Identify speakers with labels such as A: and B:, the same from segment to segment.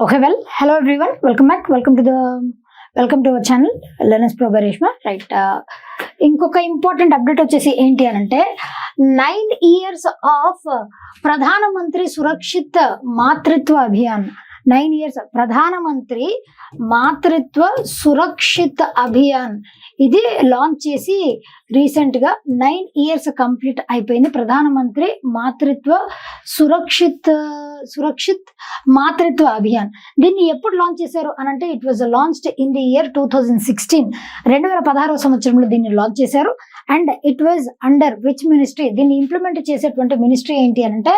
A: Okay well hello everyone welcome back welcome to the welcome to our channel Lenus Pro right ఇంకొక important update వచ్చేసి ఏంటి అని అంటే nine years of ప్రధానమంత్రి Surakshit Matritva Abhiyan nine years ప్రధానమంత్రి మాతృత్వ సురక్షిత అభియాన్ ఇది లాంచ్ చేసి రీసెంట్గా నైన్ ఇయర్స్ కంప్లీట్ అయిపోయింది. ప్రధానమంత్రి మాతృత్వ సురక్షిత్ సురక్షిత్ మాతృత్వ అభియాన్ దీన్ని ఎప్పుడు లాంచ్ చేశారు? అని అంటే it was launched in the year two thousand sixteen రెండు వేల పదహారవ సంవత్సరంలో దీన్ని లాంచ్ చేశారు. And it was under which ministry దీన్ని ఇంప్లిమెంట్ చేసేటువంటి మినిస్ట్రీ ఏంటి అని అంటే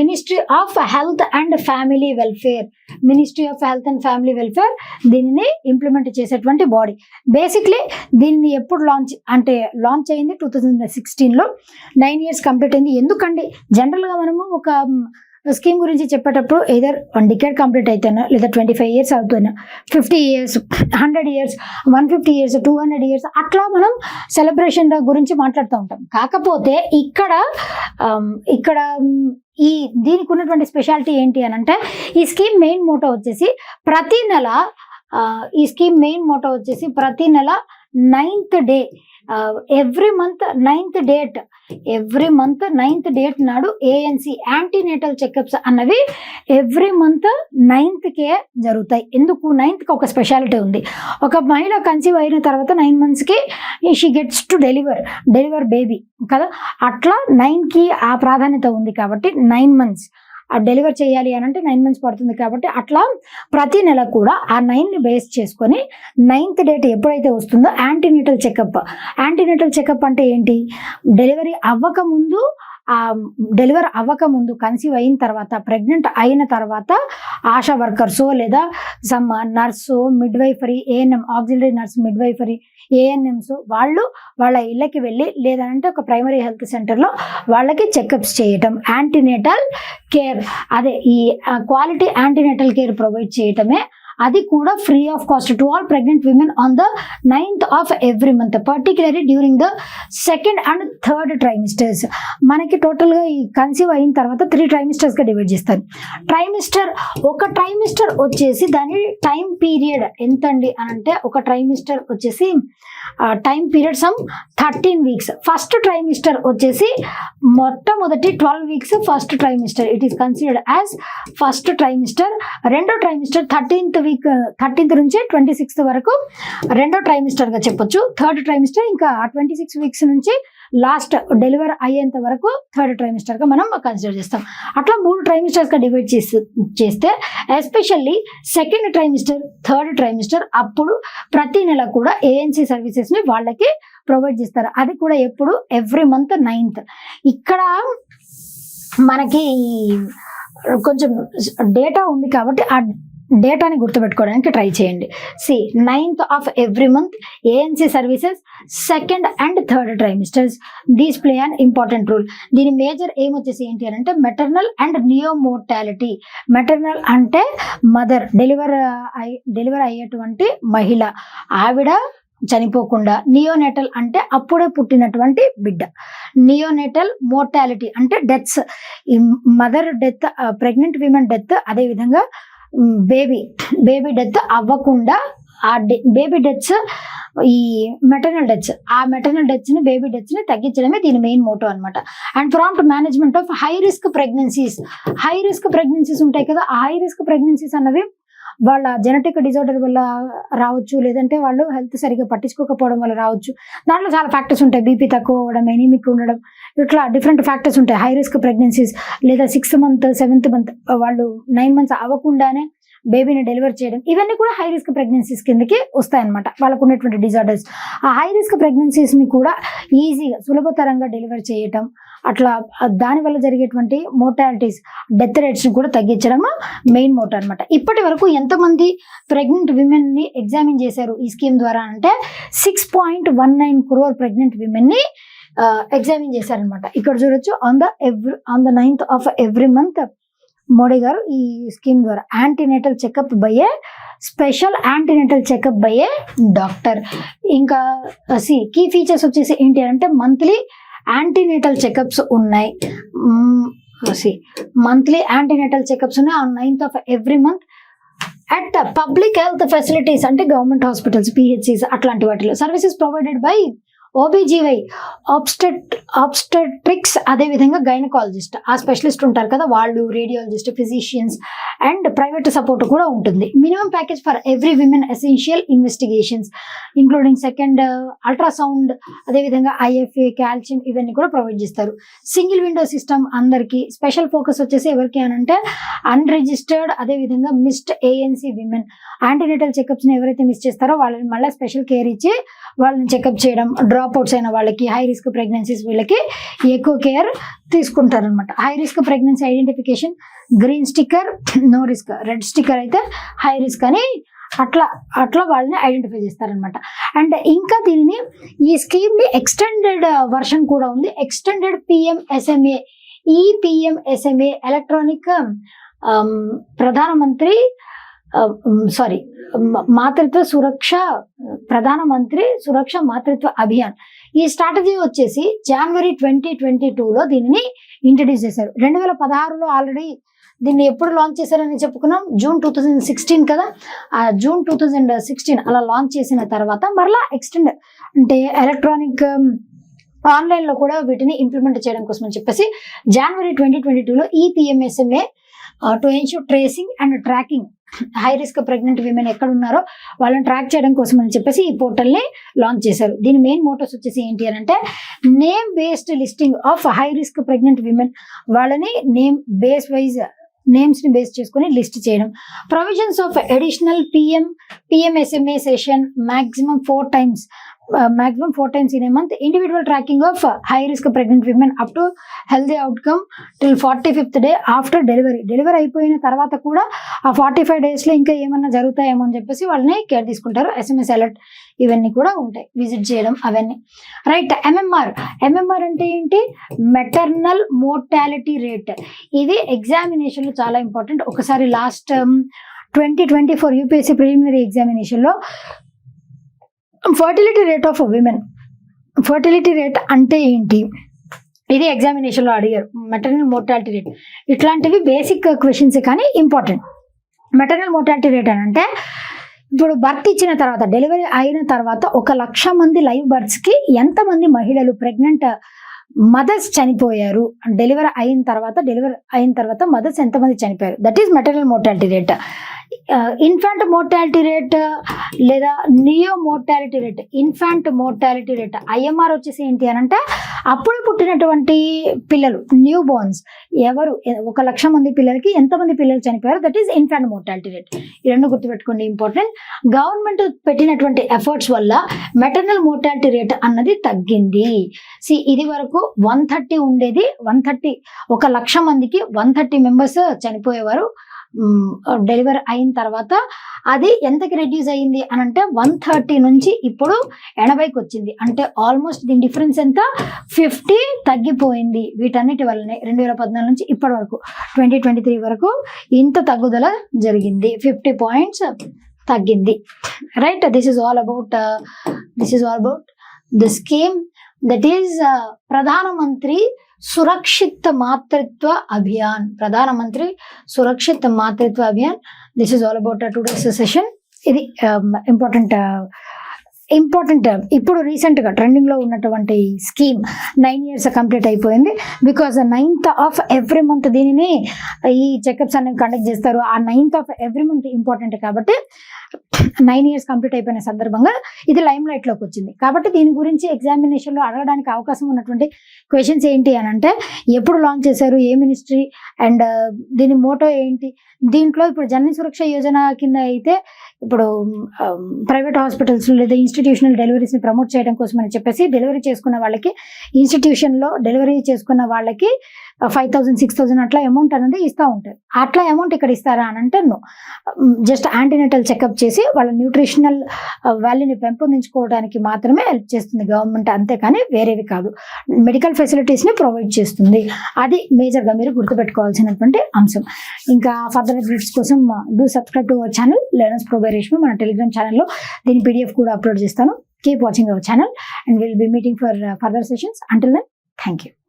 A: ministry of health and family welfare ministry of health and family welfare దీనిని ఇంప్లిమెంట్ చేసేటువంటి బాడీ బేసిక్లీ దీన్ని ఎప్పుడు లాంచ్ అంటే లాంచ్ అయింది టూ థౌజండ్ సిక్స్టీన్లో నైన్ ఇయర్స్ కంప్లీట్ అయింది. ఎందుకండి? జనరల్గా మనము ఒక స్కీమ్ గురించి చెప్పేటప్పుడు ఏదర్ వన్ డికెట్ కంప్లీట్ అయితేనో లేదా ట్వంటీ ఫైవ్ ఇయర్స్ అవుతున్నా fifty years hundred years one fifty years two hundred years అట్లా మనం సెలబ్రేషన్ గురించి మాట్లాడుతూ ఉంటాం. కాకపోతే ఇక్కడ um, ఇక్కడ um, ఈ దీనికి ఉన్నటువంటి స్పెషాలిటీ ఏంటి అని అంటే ఈ స్కీమ్ మెయిన్ మోటో వచ్చేసి ప్రతి నెల uh, ఈ స్కీమ్ మెయిన్ మోటో వచ్చేసి ప్రతి నెల ninth day every month ninth date every month ninth date నాడు ఏఎన్సి యాంటీనేటల్ చెకప్స్ అన్నవి ఎవ్రీ మంత్ నైన్త్కే జరుగుతాయి. ఎందుకు? నైన్త్కి ఒక స్పెషాలిటీ ఉంది. ఒక మహిళ కన్సీవ్ అయిన తర్వాత నైన్ మంత్స్కి she gets to deliver deliver baby కదా? అట్లా నైన్కి ఆ ప్రాధాన్యత ఉంది కాబట్టి నైన్ మంత్స్ డెలివర్ చేయాలి అని అంటే నైన్ మంత్స్ పడుతుంది కాబట్టి అట్లా ప్రతి నెల కూడా ఆ నైన్ని బేస్ చేసుకొని నైన్త్ డేట్ ఎప్పుడైతే వస్తుందో యాంటీనేటల్ చెకప్. యాంటీనేటల్ చెకప్ అంటే ఏంటి? డెలివరీ అవ్వకముందు డెలివర్ అవ్వక ముందు కన్సీవ్ అయిన తర్వాత ప్రెగ్నెంట్ అయిన తర్వాత ఆశా వర్కర్సో లేదా some nurse midwifery ANM auxiliary nurse midwifery ANMs వాళ్ళు వాళ్ళ ఇళ్ళకి వెళ్ళి లేదంటే ఒక ప్రైమరీ హెల్త్ సెంటర్లో వాళ్ళకి చెకప్స్ చేయటం యాంటీనేటల్ కేర్ అదే ఈ క్వాలిటీ యాంటీనేటల్ కేర్ ప్రొవైడ్ చేయటమే అది కూడా free of cost to all pregnant women on the ninth of every month particularly during the second and third trimesters మనకి టోటల్గా ఈ కన్సీవ్ అయిన తర్వాత త్రీ ట్రైమిస్టర్స్గా డివైడ్ చేస్తారు. ట్రైమిస్టర్ ఒక ట్రైమిస్టర్ వచ్చేసి దాని టైం పీరియడ్ ఎంత అండి అని అంటే ఒక ట్రైమిస్టర్ వచ్చేసి time period some thirteen weeks first trimester వచ్చేసి మొట్టమొదటి twelve weeks first trimester it is considered as first trimester రెండో ట్రైమిస్టర్ థర్టీన్త్ వీక్ థర్టీన్త్ నుంచి ట్వంటీ సిక్స్త్ వరకు రెండో ట్రైమిస్టర్గా చెప్పొచ్చు. థర్డ్ ట్రైమిస్టర్ ఇంకా ట్వంటీ సిక్స్ వీక్స్ నుంచి లాస్ట్ డెలివర్ అయ్యేంత వరకు థర్డ్ ట్రైమిస్టర్గా మనం కన్సిడర్ చేస్తాం. అట్లా మూడు ట్రైమిస్టర్స్గా డివైడ్ చేసి చేస్తే especially second trimester third trimester అప్పుడు ప్రతి నెల కూడా ఏఎన్సీ సర్వీసెస్ని వాళ్ళకి ప్రొవైడ్ చేస్తారు. అది కూడా ఎప్పుడు? ఎవ్రీ మంత్ నైన్త్ ఇక్కడ మనకి కొంచెం డేటా ఉంది కాబట్టి ఆ డేటాని గుర్తుపెట్టుకోవడానికి ట్రై చేయండి. See ninth of every month ANC services second and third trimesters these play an important role దీని మేజర్ ఏం వచ్చేసి ఏంటి అని అంటే మెటర్నల్ అండ్ నియోమోర్టాలిటీ మెటర్నల్ అంటే మదర్ డెలివర్ అయి డెలివర్ అయ్యేటువంటి మహిళ. ఆవిడ చనిపోకుండా. నియోనేటల్ అంటే అప్పుడే పుట్టినటువంటి బిడ్డ. నియోనేటల్ మోర్టాలిటీ అంటే deaths mother death pregnant women death అదేవిధంగా బేబీ బేబీ డెత్ అవ్వకుండా ఆ బేబీ డెత్స్ ఈ మెటర్నల్ డెత్స్ ఆ మెటర్నల్ డెత్స్ని బేబీ డెత్స్ని తగ్గించడమే దీని మెయిన్ మోటో అనమాట and prompt management of high risk pregnancies high risk pregnancies ఉంటాయి కదా ఆ హై రిస్క్ ప్రెగ్నెన్సీస్ అన్నవి వాళ్ళ జెనెటిక్ డిజార్డర్ వల్ల రావచ్చు లేదంటే వాళ్ళు హెల్త్ సరిగ్గా పట్టించుకోకపోవడం వల్ల రావచ్చు. దాంట్లో చాలా ఫ్యాక్టర్స్ ఉంటాయి. బీపీ తక్కువ అవ్వడం ఎనీమిక్ ఉండడం ఇట్లా డిఫరెంట్ ఫ్యాక్టర్స్ ఉంటాయి. హై రిస్క్ ప్రెగ్నెన్సీస్ లేదా సిక్స్త్ మంత్ సెవెంత్ మంత్ వాళ్ళు నైన్ మంత్స్ అవ్వకుండానే బేబీని డెలివర్ చేయడం ఇవన్నీ కూడా హై రిస్క్ ప్రెగ్నెన్సీస్ కిందకి వస్తాయన్నమాట. వాళ్ళకు ఉన్నటువంటి డిజార్డర్స్ ఆ హై రిస్క్ ప్రెగ్నెన్సీస్ని కూడా ఈజీగా సులభతరంగా డెలివర్ చేయటం అట్లా దానివల్ల జరిగేటువంటి మోర్టాలిటీస్ డెత్ రేట్స్ని కూడా తగ్గించడం మెయిన్ మోటో అనమాట ఇప్పటి వరకు ఎంతమంది ప్రెగ్నెంట్ విమెన్ని ఎగ్జామిన్ చేశారు ఈ స్కీమ్ ద్వారా అంటే six point one nine crore pregnant విమెన్ని examine చేశారనమాట ఇక్కడ చూడొచ్చు on the every on the ninth of every month Modi గారు ఈ స్కీమ్ ద్వారా antenatal checkup బయ్యే special antenatal checkup by doctor. ఇంకా సి కీ ఫీచర్స్ వచ్చేసి ఏంటి అంటే మంత్లీ యాంటీనేటల్ చెకప్స్ ఉన్నాయి. సి మంత్లీ యాంటీనేటల్ చెకప్స్ ఉన్నాయి. On ninth of every month at public health facilities అంటే గవర్నమెంట్ హాస్పిటల్స్ పిహెచ్సిస్ అట్లాంటి వాటిలో. Services provided by OBGY obstet obstetrics అదేవిధంగా గైనకాలజిస్ట్. ఆ స్పెషలిస్ట్ ఉంటారు కదా వాళ్ళు radiologist physicians and private support కూడా ఉంటుంది. Minimum package for every women essential investigations including second ultrasound అదేవిధంగా ఐఎఫ్ఏ కాల్షియం ఇవన్నీ కూడా ప్రొవైడ్ చేస్తారు. సింగిల్ విండో సిస్టమ్ అందరికి స్పెషల్ ఫోకస్ వచ్చేసి ఎవరికి అని అంటే అన్రిజిస్టర్డ్ అదేవిధంగా మిస్డ్ ఏఎన్సీ విమెన్. యాంటీనేటల్ చెకప్స్ని ఎవరైతే మిస్ చేస్తారో వాళ్ళని మళ్ళీ స్పెషల్ కేర్ ఇచ్చి వాళ్ళని చెకప్ చేయడం డ్రాప్ అవుట్స్ అయిన వాళ్ళకి హై రిస్క్ ప్రెగ్నెన్సీస్ వీళ్ళకి ఎక్కువ care తీసుకుంటారనమాట high risk pregnancy identification green sticker no risk red sticker అయితే హై రిస్క్ అని అట్లా అట్లా వాళ్ళని ఐడెంటిఫై చేస్తారనమాట అండ్ ఇంకా దీనిని ఈ స్కీమ్ని ఎక్స్టెండెడ్ వర్షన్ కూడా ఉంది. ఎక్స్టెండెడ్ పిఎంఎస్ఎంఏ ఈ PMSMA electronic um, Pradhanmantri sorry Matritva Suraksha Pradhanmantri సురక్ష మాతృత్వ అభియాన్. ఈ స్ట్రాటజీ వచ్చేసి జనవరి ట్వంటీ ట్వంటీ టూలో దీనిని ఇంట్రడ్యూస్ చేశారు. రెండు వేల పదహారులో ఆల్రెడీ దీన్ని ఎప్పుడు లాంచ్ చేశారని చెప్పుకున్నాం? జూన్ టూ థౌజండ్ సిక్స్టీన్ కదా? ఆ జూన్ టూ థౌజండ్ సిక్స్టీన్ అలా లాంచ్ చేసిన తర్వాత మరలా ఎక్స్టెండ్ అంటే ఎలక్ట్రానిక్ ఆన్లైన్లో కూడా వీటిని ఇంప్లిమెంట్ చేయడం కోసం అని చెప్పేసి జనవరి ట్వంటీ ట్వంటీ టూలో ఈ PMSMA to ensure tracing and tracking. High risk pregnant women ఎక్కడ ఉన్నారో వాళ్ళని ట్రాక్ చేయడం కోసం అని చెప్పేసి ఈ పోర్టల్ని లాంచ్ చేశారు. దీని మెయిన్ మోటోస్ వచ్చేసి ఏంటి అని అంటే name based listing of high risk pregnant women వాళ్ళని నేమ్ బేస్ వైజ్ నేమ్స్ని బేస్ చేసుకుని లిస్ట్ చేయడం. Provisions of additional PM PMSMA session maximum four times. Maximum four times in a month individual tracking of high risk pregnant women up to healthy outcome till forty fifth day after delivery delivery అయిపోయిన తర్వాత కూడా ఆ forty five డేస్లో ఇంకా ఏమన్నా జరుగుతాయేమో అని చెప్పేసి వాళ్ళని కేర్ తీసుకుంటారు. ఎస్ఎంఎస్ అలర్ట్ ఇవన్నీ కూడా ఉంటాయి. విజిట్ చేయడం అవన్నీ. రైట్ ఎంఎంఆర్ ఎంఎంఆర్ అంటే ఏంటి? మెటర్నల్ మోర్టాలిటీ రేట్ ఇది ఎగ్జామినేషన్లో చాలా ఇంపార్టెంట్ ఒకసారి last twenty twenty four UPSC preliminary ఎగ్జామినేషన్లో fertility rate of women fertility rate అంటే ఏంటి? ఇది ఎగ్జామినేషన్లో అడిగారు. మెటర్నల్ మోర్టాలిటీ రేట్ ఇట్లాంటివి బేసిక్ క్వశ్చన్స్ కానీ ఇంపార్టెంట్ మెటర్నల్ మోర్టాలిటీ రేట్ అని అంటే ఇప్పుడు బర్త్ ఇచ్చిన తర్వాత డెలివరీ అయిన తర్వాత ఒక లక్ష మంది లైవ్ బర్త్స్కి ఎంతమంది మహిళలు ప్రెగ్నెంట్ మదర్స్ చనిపోయారు? డెలివరీ అయిన తర్వాత డెలివరీ అయిన తర్వాత మదర్స్ ఎంతమంది చనిపోయారు? That is maternal mortality rate infant mortality rate లేదా neo mortality rate infant mortality rate IMR వచ్చేసి ఏంటి అని అంటే అప్పుడు పుట్టినటువంటి పిల్లలు న్యూ బోర్న్స్ ఎవరు ఒక లక్ష మంది పిల్లలకి ఎంతమంది పిల్లలు చనిపోయారు that is infant mortality rate ఈ రెండు గుర్తుపెట్టుకోండి ఇంపార్టెంట్ గవర్నమెంట్ పెట్టినటువంటి ఎఫర్ట్స్ వల్ల మెటర్నల్ మోర్టాలిటీ రేట్ అన్నది తగ్గింది. సి ఇది వరకు వన్ థర్టీ ఉండేది వన్ థర్టీ ఒక లక్ష మందికి వన్ థర్టీ మెంబర్స్ చనిపోయేవారు. డెలివరీ అయిన తర్వాత అది ఎంతకి రెడ్యూస్ అయ్యింది అని అంటే వన్ థర్టీ నుంచి ఇప్పుడు ఎనభైకి వచ్చింది. అంటే ఆల్మోస్ట్ దీని డిఫరెన్స్ ఎంత? ఫిఫ్టీ తగ్గిపోయింది వీటన్నిటి వల్లనే రెండు వేల పద్నాలుగు నుంచి ఇప్పటి వరకు ట్వంటీ ట్వంటీ త్రీ వరకు ఇంత తగ్గుదల జరిగింది. ఫిఫ్టీ పాయింట్స్ తగ్గింది. Right this is all about this is all about the scheme that is Pradhan Mantri Surakshit Matritva Abhiyan. Pradhan Mantri Surakshit Matritva Abhiyan. This is all about today's session ఇది um, important important ఇప్పుడు రీసెంట్గా ట్రెండింగ్లో ఉన్నటువంటి scheme nine years complete అయిపోయింది. Because ninth of every month దీనిని ఈ checkups అనేవి conduct చేస్తారు. ఆ ninth of every month important కాబట్టి నైన్ ఇయర్స్ కంప్లీట్ అయిపోయిన సందర్భంగా ఇది లైమ్ లైట్లోకి వచ్చింది. కాబట్టి దీని గురించి ఎగ్జామినేషన్లో అడగడానికి అవకాశం ఉన్నటువంటి క్వశ్చన్స్ ఏంటి అని అంటే ఎప్పుడు లాంచ్ చేశారు ఏ మినిస్ట్రీ అండ్ uh, దీని మోటో ఏంటి? దీంట్లో ఇప్పుడు జన సురక్ష యోజన కింద అయితే ఇప్పుడు ప్రైవేట్ హాస్పిటల్స్ లేదా ఇన్స్టిట్యూషనల్ డెలివరీస్ని ప్రమోట్ చేయడం కోసం అని చెప్పేసి డెలివరీ చేసుకున్న వాళ్ళకి ఇన్స్టిట్యూషన్లో డెలివరీ చేసుకున్న వాళ్ళకి ఫైవ్ థౌసండ్ సిక్స్ థౌసండ్ అట్లా అమౌంట్ అనేది ఇస్తూ ఉంటారు. అట్లా అమౌంట్ ఇక్కడ ఇస్తారా అని అంటే నో జస్ట్ యాంటీనేటల్ చెకప్ చేసి వాళ్ళ న్యూట్రిషనల్ వాల్యూని పెంపొందించుకోవడానికి మాత్రమే హెల్ప్ చేస్తుంది గవర్నమెంట్ అంతేకాని వేరేవి కాదు. మెడికల్ ఫెసిలిటీస్ని ప్రొవైడ్ చేస్తుంది. అది మేజర్గా మీరు గుర్తుపెట్టుకోవాల్సినటువంటి అంశం. ఇంకా ఫర్దర్ అప్డేట్స్ కోసం do subscribe to our channel learners preparation మన టెలిగ్రామ్ ఛానల్లో దీని పీడిఎఫ్ కూడా అప్లోడ్ చేస్తాను. Keep watching our channel and will be meeting for further sessions until then thank you